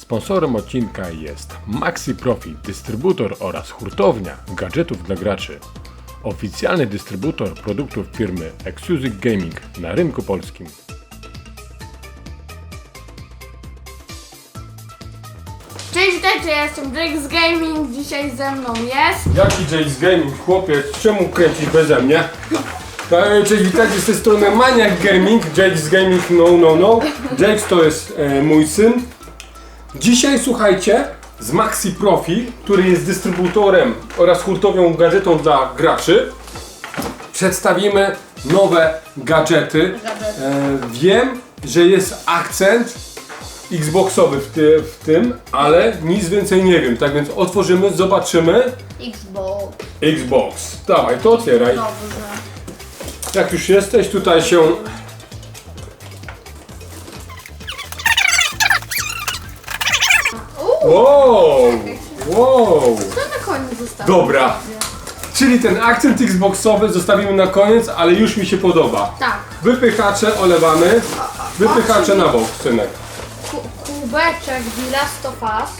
Sponsorem odcinka jest Maxi Profit, dystrybutor oraz hurtownia gadżetów dla graczy. Oficjalny dystrybutor produktów firmy Exclusive Gaming na rynku polskim. Cześć, witajcie, ja jestem Drake z Gaming, dzisiaj ze mną jest... Jaki Jace Gaming, chłopiec? Czemu kręcisz beze mnie? E, Cześć, witajcie z tej strony Maniac Gaming, Jake's Gaming, no, no, no. Jake to jest e, mój syn. Dzisiaj słuchajcie, z Maxi Profi, który jest dystrybutorem oraz hurtownią gadżetą dla graczy, przedstawimy nowe gadżety. E, wiem, że jest akcent Xboxowy w, ty, w tym, ale nic więcej nie wiem. Tak więc otworzymy, zobaczymy. Xbox. Xbox. Dawaj, to otwieraj. Dobrze. Jak już jesteś, tutaj się. Wow! Wow! co na koniec zostało? Dobra. Czyli ten akcent Xboxowy zostawimy na koniec, ale już mi się podoba. Tak, Wypychacze olewamy. Wypychacze na bok, synek. ku kubeczek The Last of Us.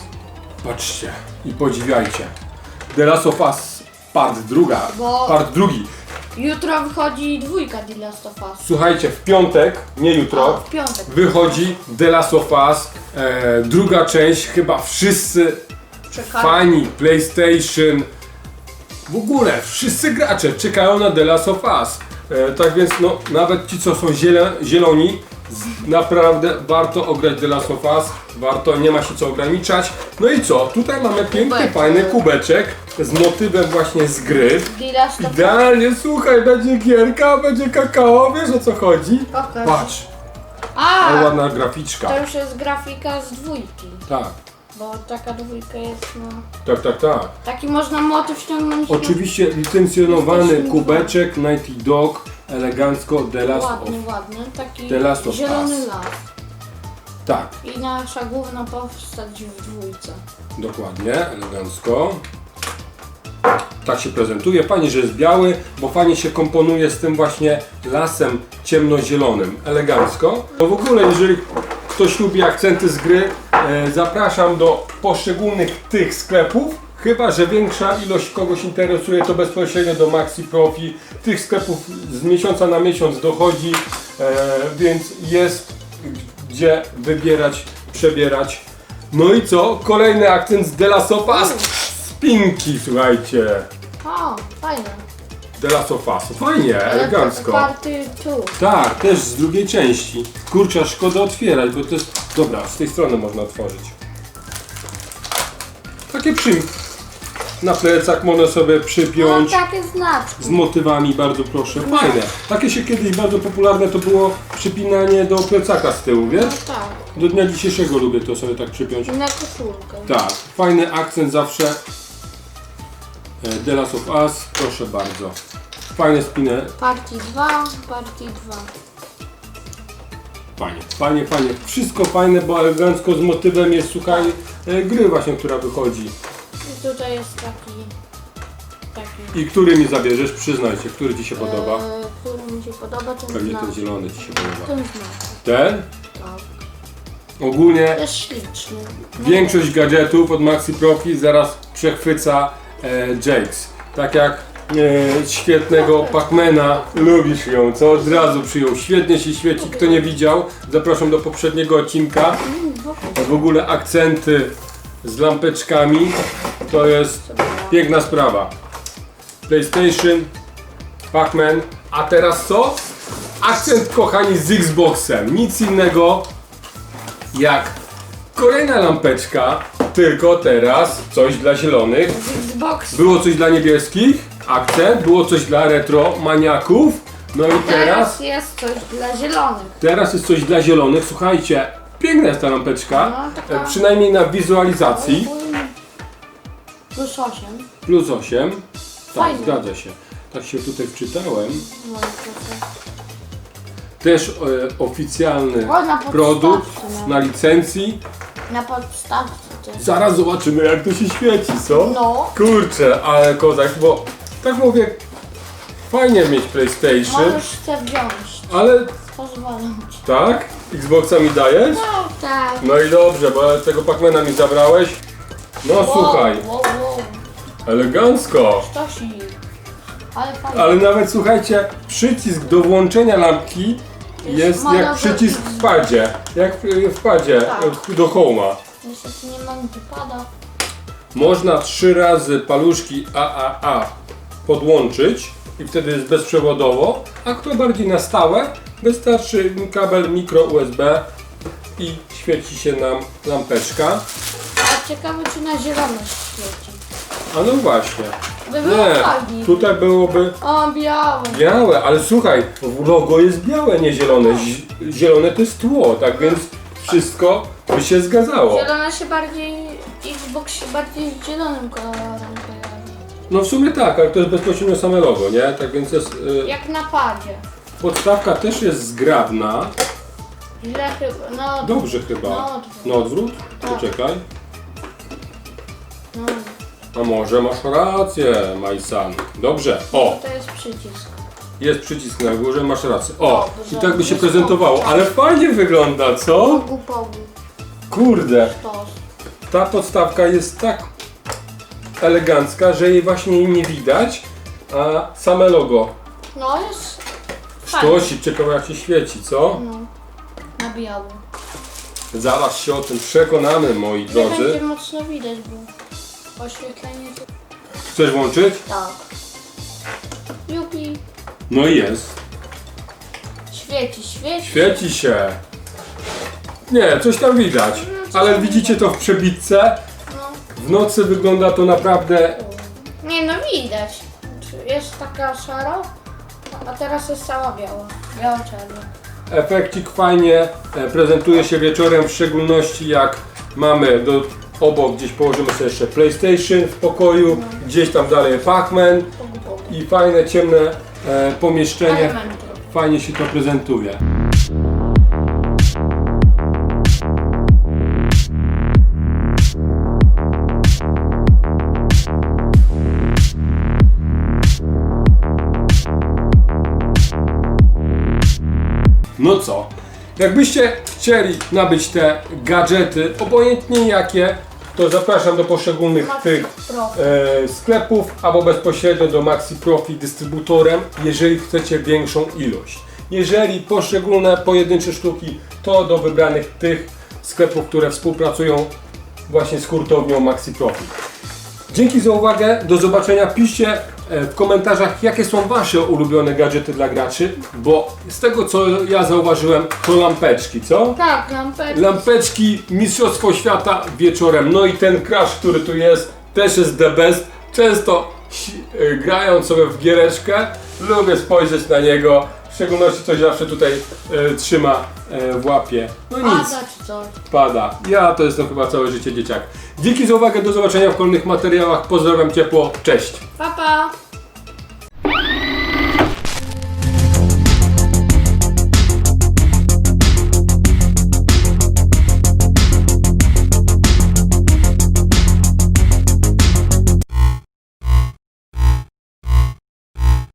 Patrzcie i podziwiajcie. The Last of Us part druga, Bo- part drugi. Jutro wychodzi dwójka The Last of Us. Słuchajcie, w piątek, nie jutro, w piątek. wychodzi The Last of Us, e, druga część, chyba wszyscy Czekaj. fani PlayStation, w ogóle wszyscy gracze czekają na The Last of Us. E, tak więc no, nawet ci co są ziele, zieloni, z, naprawdę warto ograć The Last of Us, warto, nie ma się co ograniczać. No i co, tutaj mamy piękny, Kubeczek. fajny kubeczek z motywem właśnie z gry. Idealnie, słuchaj, będzie gierka, będzie kakao, wiesz o co chodzi? Pokaż. Patrz, ale A, ładna graficzka. to już jest grafika z dwójki. Tak, Bo taka dwójka jest, no... tak, tak, tak. Taki można motyw ściągnąć. na- Oczywiście licencjonowany Jesteśmy kubeczek Nighty Dog, elegancko The Last of. Ładny, ładny. Taki The Last of zielony Us. las. Tak, I nasza główna postać w dwójce. dokładnie, elegancko. Tak się prezentuje. Fajnie, że jest biały, bo fajnie się komponuje z tym właśnie lasem ciemnozielonym. Elegancko. No w ogóle, jeżeli ktoś lubi akcenty z gry, e, zapraszam do poszczególnych tych sklepów. Chyba, że większa ilość kogoś interesuje, to bezpośrednio do Maxi Profi. Tych sklepów z miesiąca na miesiąc dochodzi, e, więc jest gdzie wybierać, przebierać. No i co? Kolejny akcent z of Us. Spinki, słuchajcie. O, fajne. Of Us. Fajnie, elegancko. Party 2. Tak, też z drugiej części. Kurczę, szkoda otwierać, bo to jest... Dobra, z tej strony można otworzyć. Takie przy... Na plecach można sobie No przypiąć. takie znaczki. Z motywami, bardzo proszę. Fajne. Takie się kiedyś bardzo popularne to było przypinanie do plecaka z tyłu, No wiesz? tak. Do dnia dzisiejszego lubię to sobie tak przypiąć. I na koszulkę. Tak, fajny akcent zawsze. E, The Last of Us, proszę bardzo. Fajne spinę, Party 2, Party 2. fajnie, fajnie, fajnie. Wszystko fajne, bo elegancko z motywem jest, słuchaj, e, gry właśnie, która wychodzi. I tutaj jest taki... Taki... I który mi zabierzesz, przyznaj się, który Ci się podoba? E, który mi się podoba, ten Pewnie znak. ten zielony Ci się podoba. Ten znak. Ten? Tak. Ogólnie Jest śliczny. No większość gadżetów od Maxi Profi zaraz przechwyca e, Jakes. Tak jak e, świetnego Pacmana, lubisz ją, co od razu przyjął. Świetnie się świeci, kto nie widział, zapraszam do poprzedniego odcinka. Mm. W ogóle akcenty z lampeczkami to jest piękna sprawa. PlayStation, Pac-Man, a teraz co? Akcent kochani z Xboxem. Nic innego jak kolejna lampeczka, tylko teraz coś dla zielonych. Xbox. Było coś dla niebieskich, akcent, było coś dla retro maniaków. No i teraz Teraz jest coś dla zielonych. Teraz jest coś dla zielonych. Słuchajcie, piękna jest ta lampeczka. No, taka- e, Przynajmniej na wizualizacji. Plus 8. Plus 8. Tak, Fajnie. zgadza się. Tak się tutaj wczytałem. No proszę. Też e, oficjalny O, na podstawce produkt nawet. na licencji. Na podstawce to jest. Zaraz zobaczymy jak to się świeci, co? No. Kurczę, ale kozak, bo tak mówię, fajnie mieć PlayStation, Możesz chcę wziąć. ale Pozwalam ci. tak? Xboxa mi dajesz? No, Tak. No i dobrze, bo tego Pacmana mi zabrałeś. No słuchaj, wow, wow. Elegancko. Sztosik. Ale fajnie. Ale nawet słuchajcie, przycisk do włączenia lampki jest jak przycisk w padzie. Jak w- w padzie Tak. e, do Home'a. Niestety nie mam wypada. Można trzy razy paluszki AAA podłączyć i wtedy jest bezprzewodowo, a kto bardziej na stałe, wystarczy kabel mikro USB i świeci się nam lampeczka. A ciekawe czy na zielono świeci. A no właśnie. By było Nie, fajnie. tutaj byłoby O, białe. białe, ale słuchaj, logo jest białe, nie zielone. Zi- Zielone to jest tło, tak więc wszystko by się zgadzało. Zielone się bardziej, Xbox się bardziej z zielonym kolorem kojarzy. No w sumie tak, ale to jest bezpośrednio same logo, nie? Tak więc jest, y, Jak na padzie. podstawka też jest zgrabna. Źle chyba, no, Dobrze chyba. No odwrót. Na odwrót? Tak. Poczekaj. no. A może masz rację, my son. Dobrze. O, To jest przycisk. jest przycisk na górze, masz rację. O, i tak by się prezentowało. Ale fajnie wygląda, co? Pogu, pogu. Kurde, ta podstawka jest tak elegancka, że jej właśnie nie widać, a same logo. No jest fajnie. Sztosik, ciekawe jak się świeci, co? No, na biało. Zaraz się o tym przekonamy, moi Nie będzie drodzy. mocno widać, bo oświetlenie to... Chcesz włączyć? Tak. Jupi. No i jest. Świeci, świeci. Świeci się. Nie, coś tam widać. coś Ale widzicie to w przebitce? No. W nocy wygląda to naprawdę. Nie no widać. Jest taka szara, a teraz jest cała biała. Biało-czarna. Efekcik fajnie e, prezentuje się wieczorem, w szczególności jak mamy do, obok gdzieś położymy sobie jeszcze PlayStation w pokoju, gdzieś tam dalej Pac-Man i fajne ciemne e, pomieszczenie. Fajnie się to prezentuje. No co? Jakbyście chcieli nabyć te gadżety, obojętnie jakie, to zapraszam do poszczególnych Maxi tych Pro. e, sklepów albo bezpośrednio do Maxi Profi dystrybutorem, jeżeli chcecie większą ilość. Jeżeli poszczególne pojedyncze sztuki, to do wybranych tych sklepów, które współpracują właśnie z hurtownią Maxi Profi. Dzięki za uwagę, do zobaczenia. Piszcie w komentarzach, jakie są Wasze ulubione gadżety dla graczy, bo z tego co ja zauważyłem, to lampeczki, co? Tak, lampeczki. Lampeczki, Mistrzostwo Świata wieczorem. No i ten crash, który tu jest, też jest the best. Często y, grając sobie w giereczkę, lubię spojrzeć na niego. W szczególności coś zawsze tutaj y, trzyma y, w łapie. No nic, Pada czy coś. pada. Ja to jestem chyba całe życie dzieciak. Dzięki za uwagę, do zobaczenia w kolejnych materiałach. Pozdrawiam ciepło, cześć. Pa, pa.